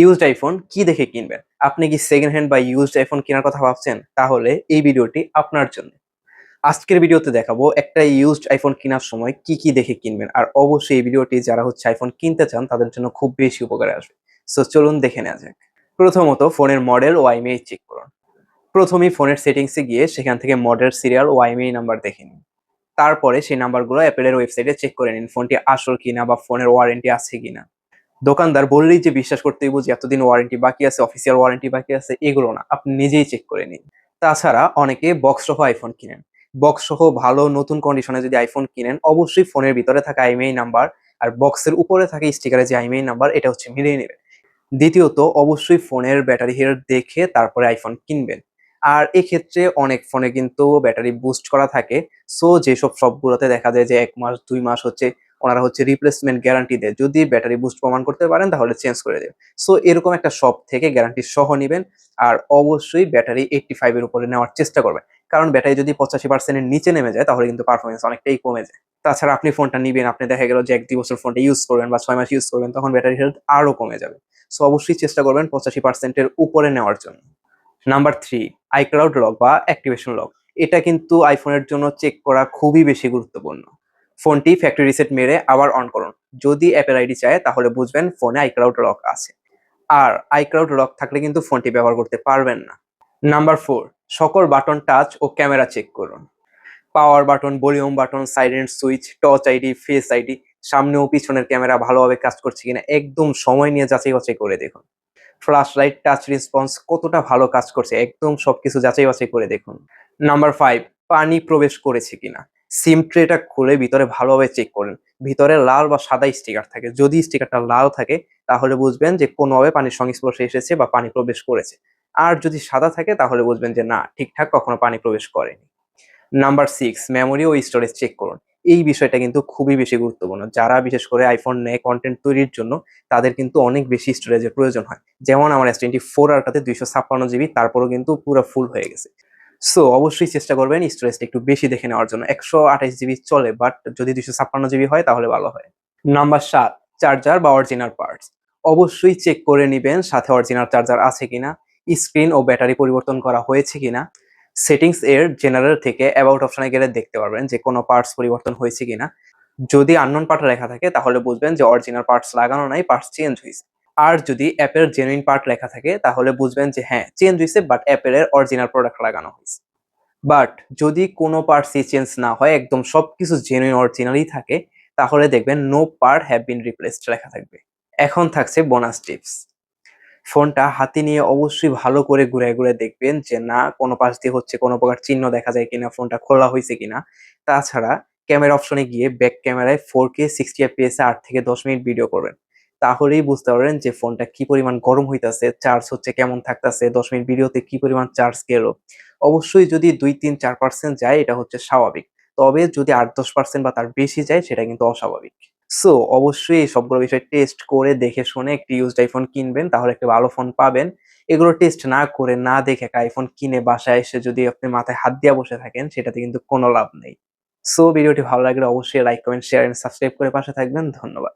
Used iPhone কি দেখে কিনবেন? আপনি কি সেকেন্ড হ্যান্ড বা ইউজড আইফোন কেনার কথা ভাবছেন? তাহলে এই ভিডিওটি আপনার জন্য। আজকের ভিডিওতে দেখাবো একটা ইউজড আইফোন কেনার সময় কি কি দেখে কিনবেন। আর অবশ্যই এই ভিডিওটি যারা হচ্ছে আইফোন কিনতে চান, তাদের জন্য খুব বেশি উপকারে আসবে। সো চলুন দেখে নেওয়া যাক। প্রথমত ফোনের মডেল ও আইএমএই চেক করুন। প্রথমেই ফোনের সেটিংসে গিয়ে সেখান থেকে মডেল সিরিয়াল ও আইএমএই নাম্বার দেখে নিন। তারপরে সেই নাম্বারগুলো অ্যাপেলের ওয়েবসাইটে চেক করে নিন, ফোনটি আসল কিনা বা ফোনের ওয়ারেন্টি আছে কিনা। দোকানদার বললেই যে বিশ্বাস করতেই বুঝি, এতদিন ওয়ারেন্টি বাকি আছে অফিসিয়াল ওয়ারেন্টি বাকি আছে, এগুলো না, আপনি নিজেই চেক করে নিন। তাছাড়া অনেকে বক্স সহ আইফোন কিনেন। বক্স সহ ভালো নতুন কন্ডিশনে যদি আইফোন কিনেন, অবশ্যই ফোনের ভিতরে থাকা আইমেই নাম্বার আর বক্সের উপরে থাকা স্টিকারে যে আইমেই নাম্বার এটা হচ্ছে মিলিয়ে নেবেন। দ্বিতীয়ত, অবশ্যই ফোনের ব্যাটারি হেলথ দেখে তারপরে আইফোন কিনবেন। আর এক্ষেত্রে অনেক ফোনে কিন্তু ব্যাটারি বুস্ট করা থাকে। সো যেসব সবগুলোতে দেখা যায় যে এক মাস, দুই মাস হচ্ছে ওনারা হচ্ছে রিপ্লেসমেন্ট গ্যারান্টি দেয়। যদি ব্যাটারি বুস্ট প্রমাণ করতে পারেন, তাহলে চেঞ্জ করে দেবে। সো এরকম একটা শপ থেকে গ্যারান্টি সহ নেবেন আর অবশ্যই ব্যাটারি এইটটি ফাইভের উপরে নেওয়ার চেষ্টা করবেন। কারণ ব্যাটারি যদি পঁচাশি পার্সেন্টের নিচে নেমে যায়, তাহলে কিন্তু পারফরমেন্স অনেকটাই কমে যায়। তাছাড়া আপনি ফোনটা নিবেন, আপনি দেখা গেল যে এক দুই বছর ফোনটা ইউজ করবেন বা ছয় মাস ইউজ করবেন, তখন ব্যাটারি হেলথ আরও কমে যাবে। সো অবশ্যই চেষ্টা করবেন পঁচাশি পার্সেন্টের উপরে নেওয়ার জন্য। নাম্বার থ্রি আইক্লাউড লক বা অ্যাক্টিভেশন লক এটা কিন্তু আইফোনের জন্য চেক করা খুবই বেশি গুরুত্বপূর্ণ। ফোনটি ফ্যাক্টরি রিসেট মেরে আবার অন করুন। যদি অ্যাপেল আইডি চায়, তাহলে বুঝবেন ফোনে আইক্লাউড লক আছে। আর আইক্লাউড লক থাকলে কিন্তু ফোনটি ব্যবহার করতে পারবেন না। নাম্বার ফোর সকল বাটন টাচ ও ক্যামেরা চেক করুন। Power button volume button silent switch touch ID face ID সামনে ও পিছনের ক্যামেরা ভালোভাবে কাজ করছে কিনা একদম সময় নিয়ে যাচাই বাছাই করে দেখুন। ফ্ল্যাশ লাইট টাচ রেসপন্স কতটা ভালো কাজ করছে একদম সবকিছু যাচাই বাছাই করে দেখুন। নাম্বার ফাইভ পানি প্রবেশ করেছে কিনা? সিম ট্রেটা খুলে ভিতরে ভালোভাবে চেক করেন। ভিতরে লাল বা সাদা স্টিকার থাকে। যদি স্টিকারটা লাল থাকে, তাহলে বুঝবেন যে কোনোভাবে পানির সংস্পর্শে এসেছে বা পানি প্রবেশ করেছে। আর যদি সাদা থাকে, তাহলে বুঝবেন যে না, ঠিকঠাক কখনো পানি প্রবেশ করেনি। নাম্বার সিক্স মেমোরি ও স্টোরেজ চেক করুন। এই বিষয়টা কিন্তু খুবই বেশি গুরুত্বপূর্ণ। যারা বিশেষ করে আইফোন নেয় কন্টেন্ট তৈরির জন্য, তাদের কিন্তু অনেক বেশি স্টোরেজের প্রয়োজন হয়। যেমন আমার এস টোয়েন্টি ফোর আর আরটাতে দুইশো ছাপ্পান্ন জিবি তারপরও কিন্তু পুরো ফুল হয়ে গেছে। সো অবশ্যই চেষ্টা করবেন স্টোরেজটা একটু বেশি দেখে নেওয়ার জন্য। একশো আঠাশ জিবি চলে বাট যদি দুইশো ছাপ্পান্ন জিবি হয়, তাহলে ভালো হয়। নাম্বার সাত চার্জার বা অরিজিনাল পার্টস অবশ্যই চেক করে নেবেন সাথে অরিজিনাল চার্জার আছে কিনা স্ক্রিন ও ব্যাটারি পরিবর্তন করা হয়েছে কিনা। সেটিংস এর জেনারেল থেকে অ্যাবাউট অপশনে গেলে দেখতে পারবেন যে কোনো পার্টস পরিবর্তন হয়েছে কিনা। যদি আননোন পার্ট লেখা থাকে, তাহলে বুঝবেন যে অরিজিনাল পার্টস লাগানো নাই পার্টস চেঞ্জ হয়েছে। আর যদি অ্যাপের জেনুইন পার্ট লেখা থাকে, তাহলে বুঝবেন যে হ্যাঁ চেঞ্জ হয়েছে বাট অ্যাপেলের অরিজিনাল প্রোডাক্ট লাগানো হয়েছে। বাট যদি কোনো পার্টসই চেঞ্জ না হয়, একদম সবকিছু জেনুইন অরিজিনালই থাকে, তাহলে দেখবেন no part have been replaced লেখা থাকবে। এখন থাকছে বোনাস টিপস ফোনটা হাতে নিয়ে অবশ্যই ভালো করে ঘুরে ঘুরে দেখবেন যে না, কোনো পাশ দিয়ে হচ্ছে কোনো প্রকার চিহ্ন দেখা যায় কিনা, ফোনটা খোলা হয়েছে কিনা। তাছাড়া ক্যামেরা অপশনে গিয়ে ব্যাক ক্যামেরায় ফোর কে সিক্সটি এফপিএস আট থেকে দশ মিনিট ভিডিও করবেন। তাহলেই বুঝতে পারবেন যে ফোনটা কি পরিমাণ গরম হইতাছে চার্জ হচ্ছে কেমন থাকতেছে, দশ মিনিট ভিডিওতে কি পরিমাণ চার্জ গেল। অবশ্যই যদি দুই তিন চার পার্সেন্ট যায়, এটা হচ্ছে স্বাভাবিক। তবে যদি আট দশ পার্সেন্ট বা তার বেশি যায়, সেটা কিন্তু অস্বাভাবিক। সো অবশ্যই এই সবগুলো বিষয় টেস্ট করে দেখে শুনে একটি ইউজড আইফোন কিনবেন, তাহলে একটা ভালো ফোন পাবেন। এগুলো টেস্ট না করে না দেখে একটা আইফোন কিনে বাসায় এসে যদি আপনি মাথায় হাত দিয়ে বসে থাকেন, সেটাতে কিন্তু কোনো লাভ নেই। সো ভিডিওটি ভালো লাগলে অবশ্যই like comment share and subscribe করে পাশে থাকবেন। ধন্যবাদ।